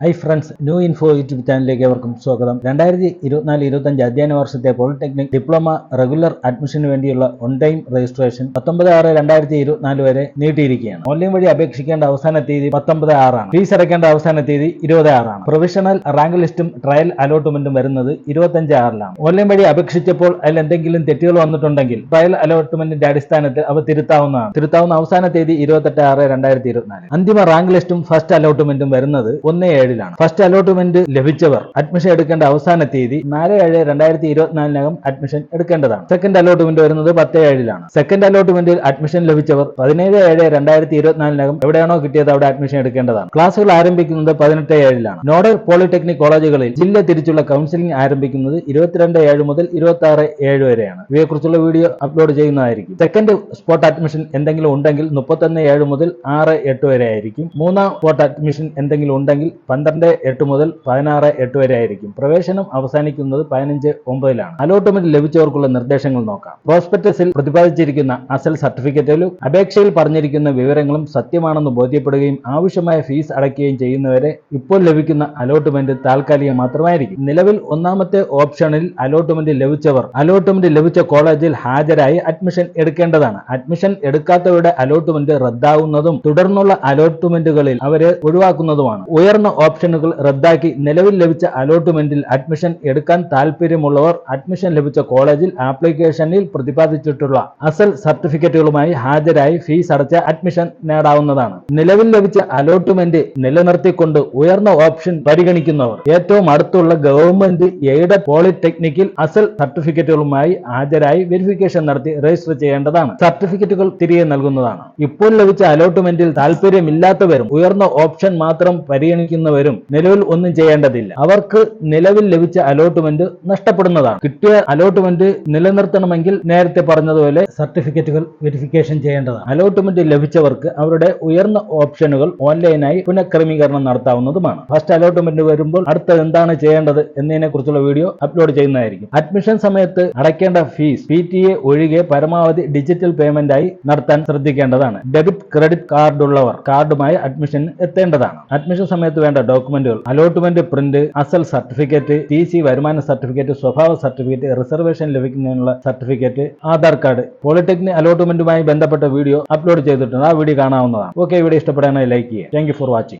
Hi friends new info YouTube ചാനലിലേക്ക് അവർക്കും സ്വാഗതം. രണ്ടായിരത്തി ഇരുപത്തിനാല് ഇരുപത്തഞ്ച് അധ്യയന വർഷത്തെ പോളിടെക്നിക് ഡിപ്ലോമ റെഗുലർ അഡ്മിഷന് വേണ്ടിയുള്ള ഓൺ ടൈം രജിസ്ട്രേഷൻ പത്തൊമ്പത് ആറ് രണ്ടായിരത്തി ഇരുപത്തിനാല് വരെ നീട്ടിയിരിക്കുകയാണ്. ഓൺലൈൻ വഴി അപേക്ഷിക്കേണ്ട അവസാന തീയതി പത്തൊമ്പത് ആറാണ്. ഫീസ് അടയ്ക്കേണ്ട അവസാന തീയതി ഇരുപത് ആറാണ്. പ്രൊവിഷണൽ റാങ്ക് ലിസ്റ്റും ട്രയൽ അലോട്ട്മെന്റും വരുന്നത് ഇരുപത്തഞ്ച് ആറിലാണ്. ഓൺലൈൻ വഴി അപേക്ഷിച്ചപ്പോൾ അതിൽ എന്തെങ്കിലും തെറ്റുകൾ വന്നിട്ടുണ്ടെങ്കിൽ ട്രയൽ അലോട്ട്മെന്റിന്റെ അടിസ്ഥാനത്തിൽ അവ തിരുത്താവുന്നതാണ്. തിരുത്താവുന്ന അവസാന തീയതി ഇരുപത്തെട്ട് ആറ് രണ്ടായിരത്തി ഇരുപത്തിനാല്. അന്തിമ റാങ്ക് ലിസ്റ്റും ഫസ്റ്റ് അലോട്ട്മെന്റും വരുന്നത് ഒന്ന് ഏഴിലാണ് ഫസ്റ്റ് അലോട്ട്മെന്റ് ലഭിച്ചവർ അഡ്മിഷൻ എടുക്കേണ്ട അവസാന തീയതി നാല് ഏഴ് രണ്ടായിരത്തി ഇരുപത്തിനാലിനകം അഡ്മിഷൻ എടുക്കേണ്ടതാണ്. സെക്കൻഡ് അലോട്ട്മെന്റ് വരുന്നത് പത്ത് ഏഴിലാണ് സെക്കൻഡ് അലോട്ട്മെന്റിൽ അഡ്മിഷൻ ലഭിച്ചവർ പതിനേഴ് ഏഴ് രണ്ടായിരത്തി ഇരുപത്തിനാലിനകം എവിടെയാണോ കിട്ടിയത് അവിടെ അഡ്മിഷൻ എടുക്കേണ്ടതാണ്. ക്ലാസുകൾ ആരംഭിക്കുന്നത് പതിനെട്ട് ഏഴിലാണ്. നോഡൽ പോളിടെക്നിക് കോളേജുകളിൽ ജില്ല തിരിച്ചുള്ള കൗൺസിലിംഗ് ആരംഭിക്കുന്നത് ഇരുപത്തിരണ്ട് ഏഴ് മുതൽ ഇരുപത്തി ആറ് ഏഴ് വരെയാണ്. ഇവയെക്കുറിച്ചുള്ള വീഡിയോ അപ്ലോഡ് ചെയ്യുന്നതായിരിക്കും. സെക്കൻഡ് സ്പോട്ട് അഡ്മിഷൻ എന്തെങ്കിലും ഉണ്ടെങ്കിൽ മുപ്പത്തൊന്ന് ഏഴ് മുതൽ ആറ് എട്ട് വരെ ആയിരിക്കും. മൂന്നാം സ്പോട്ട് അഡ്മിഷൻ എന്തെങ്കിലും ഉണ്ടെങ്കിൽ പന്ത്രണ്ട് എട്ട് മുതൽ പതിനാറ് എട്ട് വരെ ആയിരിക്കും. പ്രവേശനം അവസാനിക്കുന്നത് പതിനഞ്ച് ഒമ്പതിലാണ്. അലോട്ട്മെന്റ് ലഭിച്ചവർക്കുള്ള നിർദ്ദേശങ്ങൾ നോക്കാം. പ്രോസ്പെക്ടസിൽ പ്രതിപാദിച്ചിരിക്കുന്ന അസൽ സർട്ടിഫിക്കറ്റിലും അപേക്ഷയിൽ പറഞ്ഞിരിക്കുന്ന വിവരങ്ങളും സത്യമാണെന്ന് ബോധ്യപ്പെടുകയും ആവശ്യമായ ഫീസ് അടയ്ക്കുകയും ചെയ്യുന്നവരെ ഇപ്പോൾ ലഭിക്കുന്ന അലോട്ട്മെന്റ് താൽക്കാലികം മാത്രമായിരിക്കും. നിലവിൽ ഒന്നാമത്തെ ഓപ്ഷനിൽ അലോട്ട്മെന്റ് ലഭിച്ചവർ അലോട്ട്മെന്റ് ലഭിച്ച കോളേജിൽ ഹാജരായി അഡ്മിഷൻ എടുക്കേണ്ടതാണ്. അഡ്മിഷൻ എടുക്കാത്തവരുടെ അലോട്ട്മെന്റ് റദ്ദാവുന്നതും തുടർന്നുള്ള അലോട്ട്മെന്റുകളിൽ അവരെ ഒഴിവാക്കുന്നതുമാണ്. ഉയർന്ന ഓപ്ഷനുകൾ റദ്ദാക്കി നിലവിൽ ലഭിച്ച അലോട്ട്മെന്റിൽ അഡ്മിഷൻ എടുക്കാൻ താൽപ്പര്യമുള്ളവർ അഡ്മിഷൻ ലഭിച്ച കോളേജിൽ ആപ്ലിക്കേഷനിൽ പ്രതിപാദിച്ചിട്ടുള്ള അസൽ സർട്ടിഫിക്കറ്റുകളുമായി ഹാജരായി ഫീസ് അടച്ച അഡ്മിഷൻ നേടാവുന്നതാണ്. നിലവിൽ ലഭിച്ച അലോട്ട്മെന്റ് നിലനിർത്തിക്കൊണ്ട് ഉയർന്ന ഓപ്ഷൻ പരിഗണിക്കുന്നവർ. ഏറ്റവും അടുത്തുള്ള ഗവൺമെന്റ് എയ്ഡഡ് പോളിടെക്നിക്കിൽ അസൽ സർട്ടിഫിക്കറ്റുകളുമായി ഹാജരായി വെരിഫിക്കേഷൻ നടത്തി രജിസ്റ്റർ ചെയ്യേണ്ടതാണ്. സർട്ടിഫിക്കറ്റുകൾ തിരികെ നൽകുന്നതാണ്. ഇപ്പോൾ ലഭിച്ച അലോട്ട്മെന്റിൽ താല്പര്യമില്ലാത്തവരും ഉയർന്ന ഓപ്ഷൻ മാത്രം പരിഗണിക്കുന്നവരും നിലവിൽ ഒന്നും ചെയ്യേണ്ടതില്ല. അവർക്ക് നിലവിൽ ലഭിച്ച അലോട്ട്മെന്റ് നഷ്ടപ്പെടുന്നതാണ്. കിട്ടിയ അലോട്ട്മെന്റ് നിലനിർത്തണമെങ്കിൽ നേരത്തെ പറഞ്ഞതുപോലെ സർട്ടിഫിക്കറ്റുകൾ വെരിഫിക്കേഷൻ ചെയ്യേണ്ടതാണ്. അലോട്ട്മെന്റ് ലഭിച്ചവർക്ക് അവരുടെ ഉയർന്ന ഓപ്ഷനുകൾ ഓൺലൈനായി പുനഃക്രമീകരണം നടത്താവുന്നതുമാണ്. ഫസ്റ്റ് അലോട്ട്മെന്റ് വരുമ്പോൾ അടുത്ത എന്താണ് ചെയ്യേണ്ടത് എന്നതിനെ കുറിച്ചുള്ള വീഡിയോ അപ്ലോഡ് ചെയ്യുന്നതായിരിക്കും. അഡ്മിഷൻ സമയത്ത് അടയ്ക്കേണ്ട ഫീസ് പി ടി എ ഒഴികെ പരമാവധി ഡിജിറ്റൽ പേയ്മെന്റ് ആയി നടത്താൻ ശ്രദ്ധിക്കേണ്ടതാണ്. ഡെബിറ്റ് ക്രെഡിറ്റ് കാർഡുള്ളവർ കാർഡുമായി അഡ്മിഷൻ എത്തേണ്ടതാണ്. അഡ്മിഷൻ സമയത്ത് വേണ്ട ഡോക്യുമെന്റുകൾ അലോട്ട്മെന്റ് പ്രിന്റ് അസൽ സർട്ടിഫിക്കറ്റ് ടി സി വരുമാന സർട്ടിഫിക്കറ്റ് സ്വഭാവ സർട്ടിഫിക്കറ്റ് റിസർവേഷൻ ലഭിക്കുന്നതിനുള്ള സർട്ടിഫിക്കറ്റ് ആധാർ കാർഡ്. പോളിടെക്നിക് അലോട്ട്മെന്റുമായി ബന്ധപ്പെട്ട വീഡിയോ അപ്ലോഡ് ചെയ്തിട്ടുണ്ട്. ആ വീഡിയോ കാണാവുന്നതാണ്. ഓക്കെ വീഡിയോ ഇഷ്ടപ്പെടാനായി ലൈക്ക് ചെയ്യുക. Thank for watching